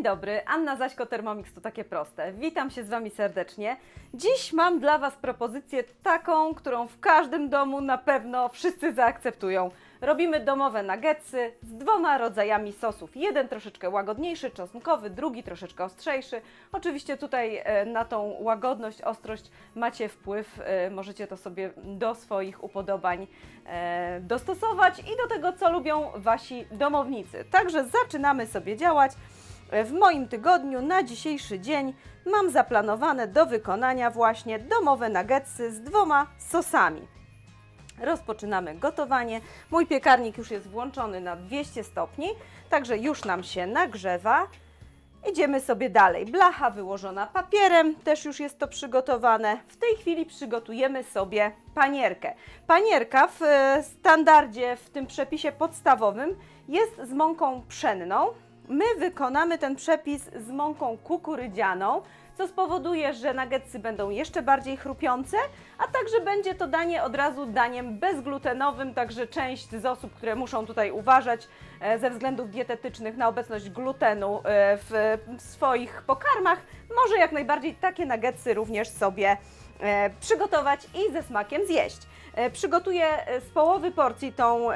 Dzień dobry, Anna Zaśko Thermomix to takie proste. Witam się z Wami serdecznie. Dziś mam dla Was propozycję taką, którą w każdym domu na pewno wszyscy zaakceptują. Robimy domowe nuggetsy z dwoma rodzajami sosów. Jeden troszeczkę łagodniejszy, czosnkowy, drugi troszeczkę ostrzejszy. Oczywiście tutaj e, na tą łagodność, ostrość macie wpływ. e, Możecie to sobie do swoich upodobań e, dostosować i do tego, co lubią Wasi domownicy. Także zaczynamy sobie działać. W moim tygodniu na dzisiejszy dzień mam zaplanowane do wykonania właśnie domowe nuggetsy z dwoma sosami. Rozpoczynamy gotowanie. Mój piekarnik już jest włączony na 200 stopni, także już nam się nagrzewa. Idziemy sobie dalej. Blacha wyłożona papierem, też już jest to przygotowane. W tej chwili przygotujemy sobie panierkę. Panierka w e, standardzie, w tym przepisie podstawowym jest z mąką pszenną. My wykonamy ten przepis z mąką kukurydzianą, co spowoduje, że nuggetsy będą jeszcze bardziej chrupiące, a także będzie to danie od razu daniem bezglutenowym, także część z osób, które muszą tutaj uważać e, ze względów dietetycznych na obecność glutenu e, w swoich pokarmach, może jak najbardziej takie nuggetsy również sobie e, przygotować i ze smakiem zjeść. Przygotuję z połowy porcji tą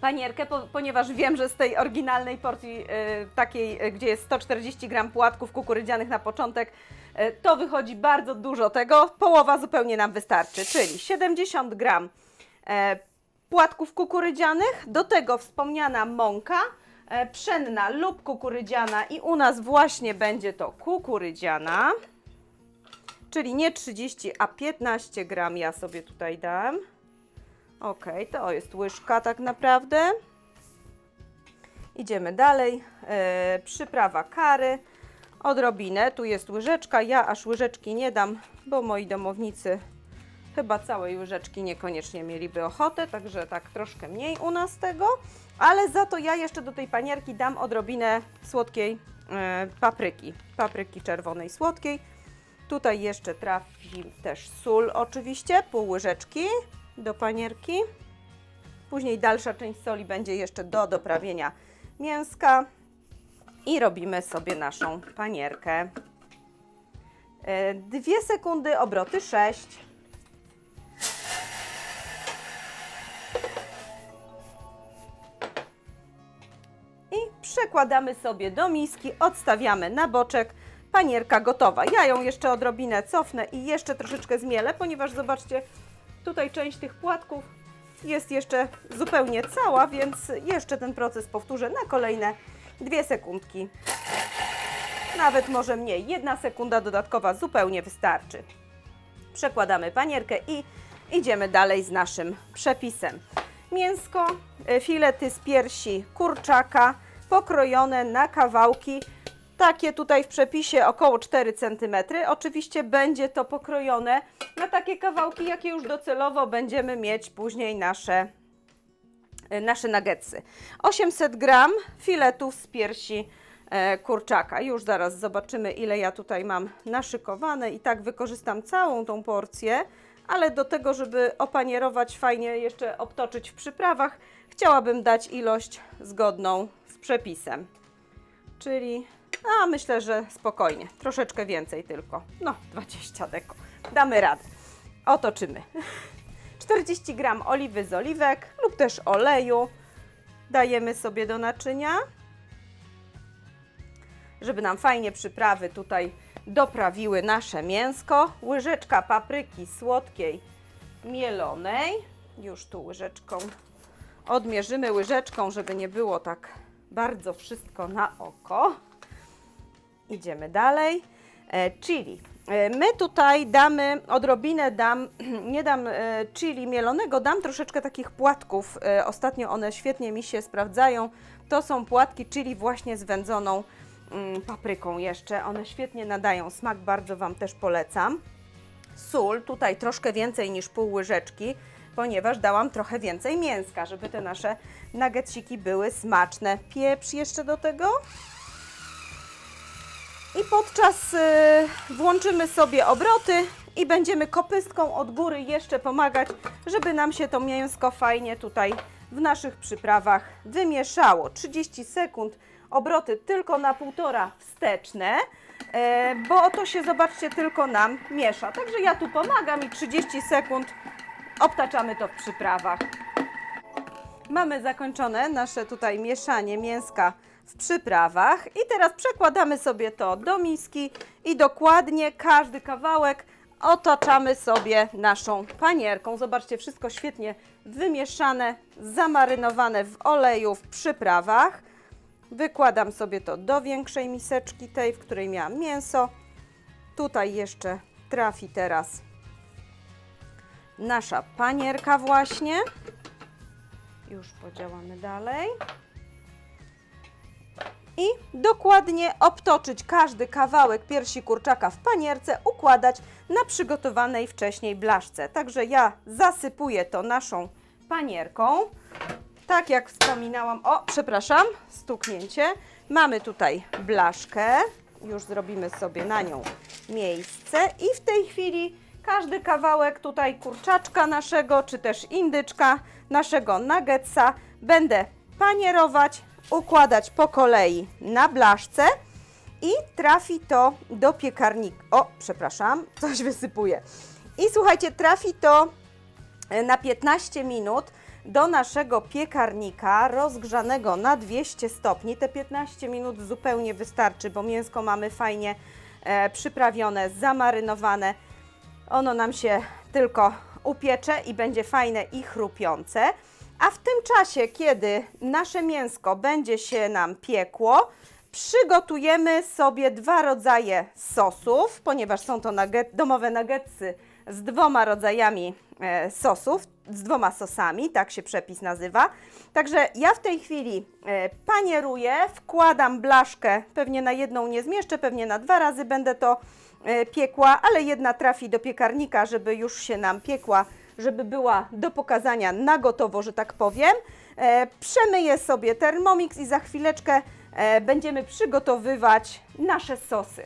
panierkę, po, ponieważ wiem, że z tej oryginalnej porcji e, takiej, e, gdzie jest 140 gram płatków kukurydzianych na początek, e, to wychodzi bardzo dużo tego. Połowa zupełnie nam wystarczy, czyli 70 gram e, płatków kukurydzianych, do tego wspomniana mąka e, pszenna lub kukurydziana i u nas właśnie będzie to kukurydziana, czyli nie 30, a 15 gram ja sobie tutaj dam. Ok, to jest łyżka tak naprawdę. Idziemy dalej. E, przyprawa kary. Odrobinę. Tu jest łyżeczka. Ja aż łyżeczki nie dam, bo moi domownicy chyba całej łyżeczki niekoniecznie mieliby ochotę, także tak troszkę mniej u nas tego. Ale za to ja jeszcze do tej panierki dam odrobinę słodkiej e, papryki. Papryki czerwonej słodkiej. Tutaj jeszcze trafi też sól oczywiście, pół łyżeczki do panierki. Później dalsza część soli będzie jeszcze do doprawienia mięska. I robimy sobie naszą panierkę. E, Dwie sekundy, obroty 6. I przekładamy sobie do miski, odstawiamy na boczek. Panierka gotowa. Ja ją jeszcze odrobinę cofnę i jeszcze troszeczkę zmielę, ponieważ zobaczcie, tutaj część tych płatków jest jeszcze zupełnie cała, więc jeszcze ten proces powtórzę na kolejne dwie sekundki. Nawet może mniej. Jedna sekunda dodatkowa zupełnie wystarczy. Przekładamy panierkę i idziemy dalej z naszym przepisem. Mięsko, e, filety z piersi kurczaka, pokrojone na kawałki, takie tutaj w przepisie około 4 cm. Oczywiście będzie to pokrojone na takie kawałki, jakie już docelowo będziemy mieć później nasze, e, nasze nuggetsy. 800 gram filetów z piersi e, kurczaka. Już zaraz zobaczymy, ile ja tutaj mam naszykowane i tak wykorzystam całą tą porcję, ale do tego, żeby opanierować, fajnie jeszcze obtoczyć w przyprawach, chciałabym dać ilość zgodną z przepisem. Czyli, a myślę, że spokojnie, troszeczkę więcej tylko. No, 20 deko. Damy radę. Otoczymy. 40 gram oliwy z oliwek lub też oleju dajemy sobie do naczynia żeby nam fajnie przyprawy tutaj doprawiły nasze mięsko. Łyżeczka papryki słodkiej mielonej. Już tu łyżeczką odmierzymy łyżeczką, żeby nie było tak bardzo wszystko na oko. Idziemy dalej. E, chili. E, My tutaj damy odrobinę, dam, nie dam e, chili mielonego, dam troszeczkę takich płatków. Ostatnio one świetnie mi się sprawdzają. To są płatki chili właśnie z wędzoną mm, papryką jeszcze. One świetnie nadają smak, bardzo Wam też polecam. Sól, tutaj troszkę więcej niż pół łyżeczki, ponieważ dałam trochę więcej mięska, żeby te nasze nuggetsiki były smaczne. Pieprz jeszcze do tego. I podczas y, włączymy sobie obroty i będziemy kopystką od góry jeszcze pomagać, żeby nam się to mięsko fajnie tutaj w naszych przyprawach wymieszało. 30 sekund obroty tylko na półtora wsteczne, e, bo to się, zobaczcie, tylko nam miesza. Także ja tu pomagam i 30 sekund obtaczamy to w przyprawach. Mamy zakończone nasze tutaj mieszanie mięska w przyprawach i teraz przekładamy sobie to do miski i dokładnie każdy kawałek otaczamy sobie naszą panierką. Zobaczcie, wszystko świetnie wymieszane, zamarynowane w oleju, w przyprawach. Wykładam sobie to do większej miseczki, tej, w której miałam mięso. Tutaj jeszcze trafi teraz nasza panierka właśnie. Już podziałamy dalej. I dokładnie obtoczyć każdy kawałek piersi kurczaka w panierce, układać na przygotowanej wcześniej blaszce. Także ja zasypuję to naszą panierką. Tak jak wspominałam, o przepraszam, stuknięcie. Mamy tutaj blaszkę, już zrobimy sobie na nią miejsce i w tej chwili każdy kawałek tutaj kurczaczka naszego, czy też indyczka naszego nuggetsa będę panierować, układać po kolei na blaszce i trafi to do piekarnika. O, przepraszam, coś wysypuję. I słuchajcie, trafi to e, na 15 minut do naszego piekarnika rozgrzanego na 200 stopni. Te 15 minut zupełnie wystarczy, bo mięsko mamy fajnie e, przyprawione, zamarynowane. Ono nam się tylko upiecze i będzie fajne i chrupiące. A w tym czasie, kiedy nasze mięsko będzie się nam piekło, przygotujemy sobie dwa rodzaje sosów, ponieważ są to nugget, domowe nuggetsy z dwoma rodzajami e, sosów, z dwoma sosami, tak się przepis nazywa. Także ja w tej chwili e, panieruję, wkładam blaszkę, pewnie na jedną nie zmieszczę, pewnie na dwa razy będę to e, piekła, ale jedna trafi do piekarnika, żeby już się nam piekła, żeby była do pokazania na gotowo, że tak powiem. E, Przemyję sobie Thermomix i za chwileczkę e, będziemy przygotowywać nasze sosy.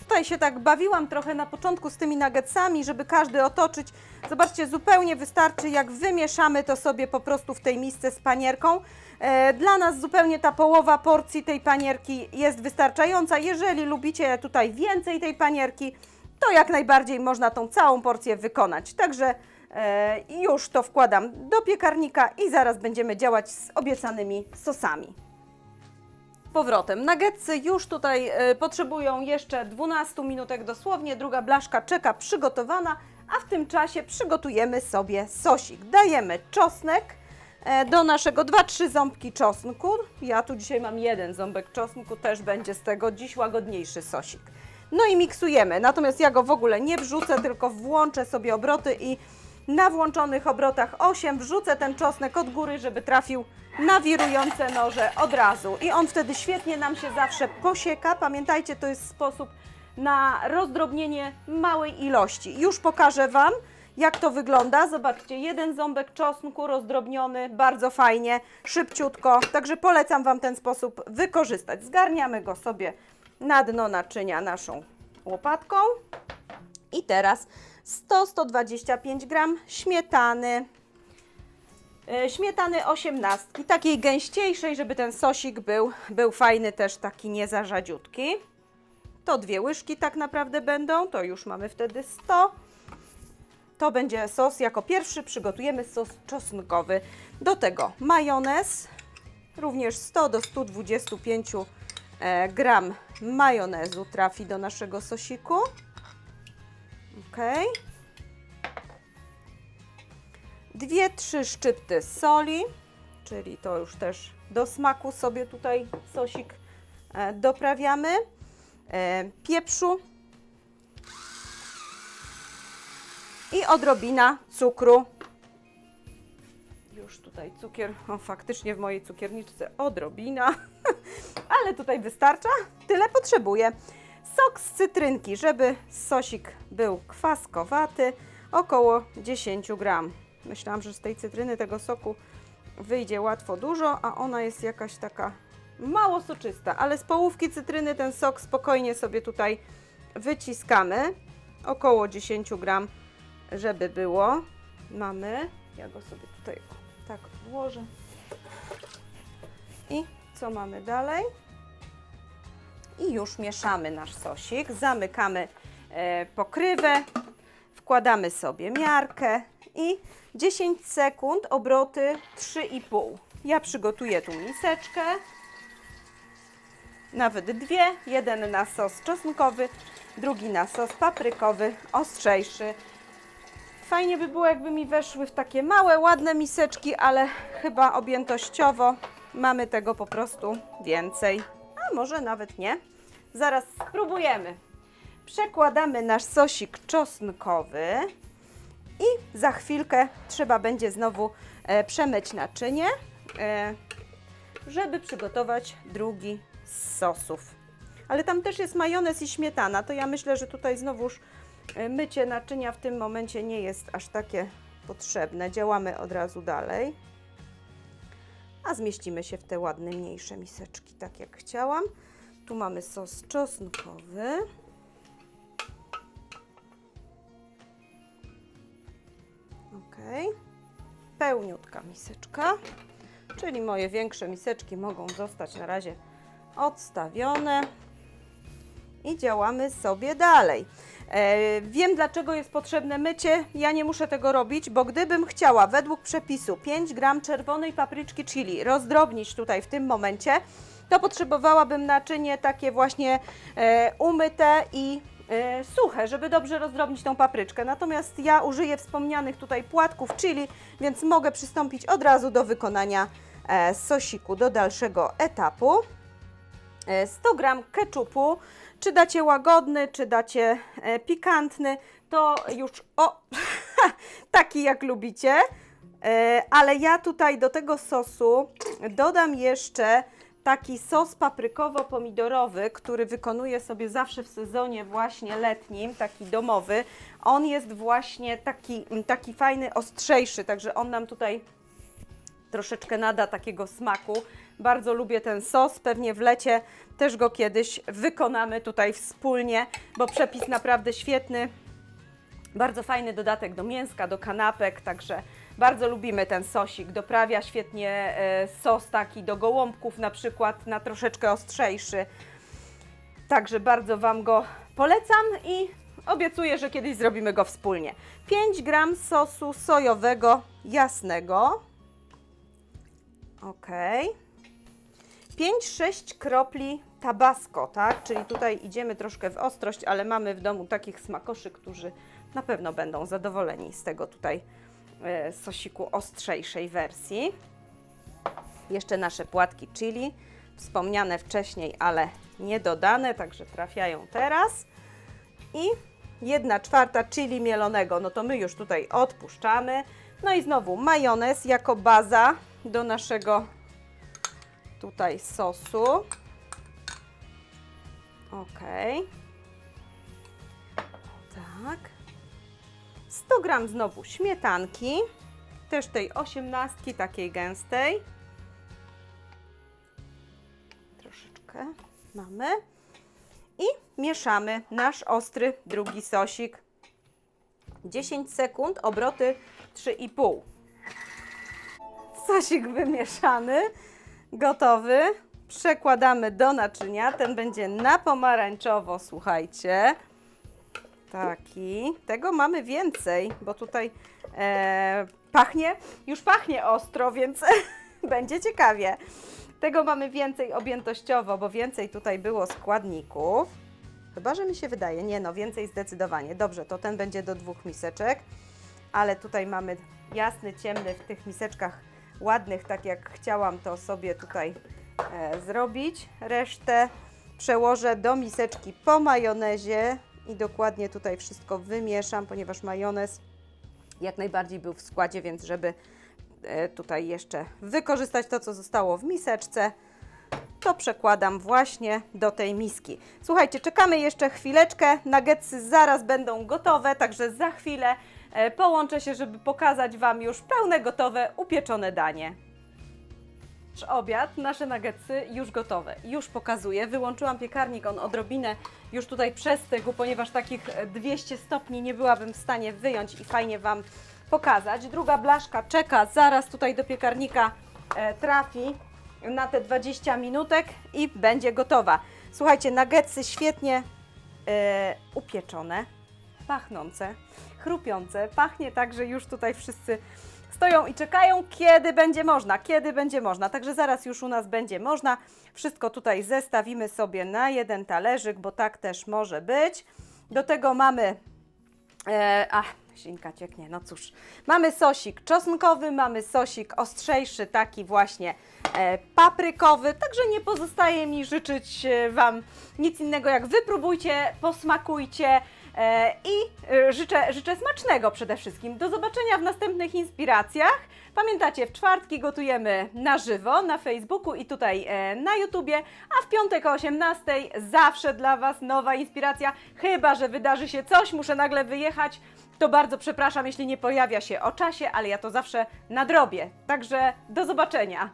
Tutaj się tak bawiłam trochę na początku z tymi nuggetsami, żeby każdy otoczyć. Zobaczcie, zupełnie wystarczy, jak wymieszamy to sobie po prostu w tej misce z panierką. E, Dla nas zupełnie ta połowa porcji tej panierki jest wystarczająca. Jeżeli lubicie tutaj więcej tej panierki, to jak najbardziej można tą całą porcję wykonać. Także e, już to wkładam do piekarnika i zaraz będziemy działać z obiecanymi sosami powrotem. Nuggetsy już tutaj e, potrzebują jeszcze 12 minutek dosłownie. Druga blaszka czeka przygotowana, a w tym czasie przygotujemy sobie sosik. Dajemy czosnek e, do naszego 2-3 ząbki czosnku. Ja tu dzisiaj mam jeden ząbek czosnku, też będzie z tego dziś łagodniejszy sosik. No i miksujemy. Natomiast ja go w ogóle nie wrzucę, tylko włączę sobie obroty i na włączonych obrotach 8 wrzucę ten czosnek od góry, żeby trafił na wirujące noże od razu. I on wtedy świetnie nam się zawsze posieka. Pamiętajcie, to jest sposób na rozdrobnienie małej ilości. Już pokażę Wam, jak to wygląda. Zobaczcie, jeden ząbek czosnku rozdrobniony, bardzo fajnie, szybciutko. Także polecam Wam ten sposób wykorzystać. Zgarniamy go sobie na dno naczynia naszą łopatką. I teraz 100-125 gram śmietany. E, Śmietany 18, takiej gęściejszej, żeby ten sosik był, był fajny, też taki nie za rzadziutki. To dwie łyżki tak naprawdę będą, to już mamy wtedy 100. To będzie sos jako pierwszy, przygotujemy sos czosnkowy. Do tego majonez, również 100 do 125 e, gram majonezu trafi do naszego sosiku. Ok. Dwie, trzy szczypty soli, czyli to już też do smaku sobie tutaj sosik e, doprawiamy. E, pieprzu i odrobina cukru. Już tutaj cukier, o faktycznie w mojej cukierniczce odrobina, ale tutaj wystarcza, tyle potrzebuję. Sok z cytrynki, żeby sosik był kwaskowaty, około 10 gram. Myślałam, że z tej cytryny tego soku wyjdzie łatwo dużo, a ona jest jakaś taka mało soczysta, ale z połówki cytryny ten sok spokojnie sobie tutaj wyciskamy. Około 10 gram, żeby było. Mamy, ja go sobie tutaj tak odłożę. I Co mamy dalej? I już mieszamy nasz sosik. Zamykamy e, pokrywę, wkładamy sobie miarkę i 10 sekund, obroty 3,5. Ja przygotuję tu miseczkę, nawet dwie. Jeden na sos czosnkowy, drugi na sos paprykowy, ostrzejszy. Fajnie by było, jakby mi weszły w takie małe, ładne miseczki, ale chyba objętościowo mamy tego po prostu więcej. A może nawet nie. Zaraz spróbujemy. Przekładamy nasz sosik czosnkowy i za chwilkę trzeba będzie znowu e, przemyć naczynie, e, żeby przygotować drugi z sosów. Ale tam też jest majonez i śmietana, to ja myślę, że tutaj znowuż mycie naczynia w tym momencie nie jest aż takie potrzebne. Działamy od razu dalej. A zmieścimy się w te ładne, mniejsze miseczki, tak jak chciałam. Tu mamy sos czosnkowy. Ok. Pełniutka miseczka, czyli moje większe miseczki mogą zostać na razie odstawione. I działamy sobie dalej. E, wiem, dlaczego jest potrzebne mycie. Ja nie muszę tego robić, bo gdybym chciała według przepisu 5 gram czerwonej papryczki chili rozdrobnić tutaj w tym momencie, to potrzebowałabym naczynie takie właśnie e, umyte i e, suche, żeby dobrze rozdrobnić tą papryczkę. Natomiast ja użyję wspomnianych tutaj płatków chili, więc mogę przystąpić od razu do wykonania sosiku do dalszego etapu. E, 100 gram keczupu. Czy dacie łagodny, czy dacie e, pikantny, to już o taki jak lubicie. E, ale ja tutaj do tego sosu dodam jeszcze taki sos paprykowo-pomidorowy, który wykonuję sobie zawsze w sezonie właśnie letnim, taki domowy. On jest właśnie taki, taki fajny, ostrzejszy, także on nam tutaj troszeczkę nada takiego smaku. Bardzo lubię ten sos, pewnie w lecie też go kiedyś wykonamy tutaj wspólnie, bo przepis naprawdę świetny. Bardzo fajny dodatek do mięska, do kanapek, także bardzo lubimy ten sosik. Doprawia świetnie e, sos taki do gołąbków na przykład, na troszeczkę ostrzejszy. Także bardzo Wam go polecam i obiecuję, że kiedyś zrobimy go wspólnie. 5 gram sosu sojowego jasnego. Ok. 5-6 kropli tabasco, tak? Czyli tutaj idziemy troszkę w ostrość, ale mamy w domu takich smakoszy, którzy na pewno będą zadowoleni z tego tutaj e, sosiku ostrzejszej wersji. Jeszcze nasze płatki chili, wspomniane wcześniej, ale nie dodane, także trafiają teraz. I 1 czwarta chili mielonego, no to my już tutaj odpuszczamy. No i znowu majonez jako baza do naszego tutaj sosu. Ok. Tak. 100 gram znowu śmietanki, też tej osiemnastki, takiej gęstej. Troszeczkę mamy. I mieszamy nasz ostry drugi sosik. 10 sekund, obroty 3,5. Sosik wymieszany, gotowy. Przekładamy do naczynia. Ten będzie na pomarańczowo, słuchajcie. Taki. Tego mamy więcej, bo tutaj e, pachnie, już pachnie ostro, więc będzie ciekawie. Tego mamy więcej objętościowo, bo więcej tutaj było składników. Chyba, że mi się wydaje. Nie no, więcej zdecydowanie. Dobrze, to ten będzie do dwóch miseczek, ale tutaj mamy jasny, ciemny w tych miseczkach ładnych, tak jak chciałam to sobie tutaj e, zrobić. Resztę przełożę do miseczki po majonezie i dokładnie tutaj wszystko wymieszam, ponieważ majonez jak najbardziej był w składzie, więc żeby e, tutaj jeszcze wykorzystać to, co zostało w miseczce, to przekładam właśnie do tej miski. Słuchajcie, czekamy jeszcze chwileczkę. Nuggetsy zaraz będą gotowe, także za chwilę połączę się, żeby pokazać Wam już pełne, gotowe, upieczone danie. Nasz obiad, nasze nuggetsy już gotowe. Już pokazuję. Wyłączyłam piekarnik, on odrobinę już tutaj przestygł, ponieważ takich e, 200 stopni nie byłabym w stanie wyjąć i fajnie Wam pokazać. Druga blaszka czeka, zaraz tutaj do piekarnika e, trafi na te 20 minutek i będzie gotowa. Słuchajcie, nuggetsy świetnie e, upieczone, pachnące, chrupiące. Pachnie tak, że już tutaj wszyscy stoją i czekają, kiedy będzie można, kiedy będzie można. Także zaraz już u nas będzie można. Wszystko tutaj zestawimy sobie na jeden talerzyk, bo tak też może być. Do tego mamy E, ach, ślinka cieknie, no cóż. Mamy sosik czosnkowy, mamy sosik ostrzejszy, taki właśnie e, paprykowy, także nie pozostaje mi życzyć e, Wam nic innego jak wypróbujcie, posmakujcie i e, życzę, życzę smacznego przede wszystkim. Do zobaczenia w następnych inspiracjach. Pamiętacie, w czwartki gotujemy na żywo na Facebooku i tutaj e, na YouTubie, a w piątek o 18 zawsze dla Was nowa inspiracja. Chyba, że wydarzy się coś, muszę nagle wyjechać, to bardzo przepraszam, jeśli nie pojawia się o czasie, ale ja to zawsze nadrobię. Także do zobaczenia.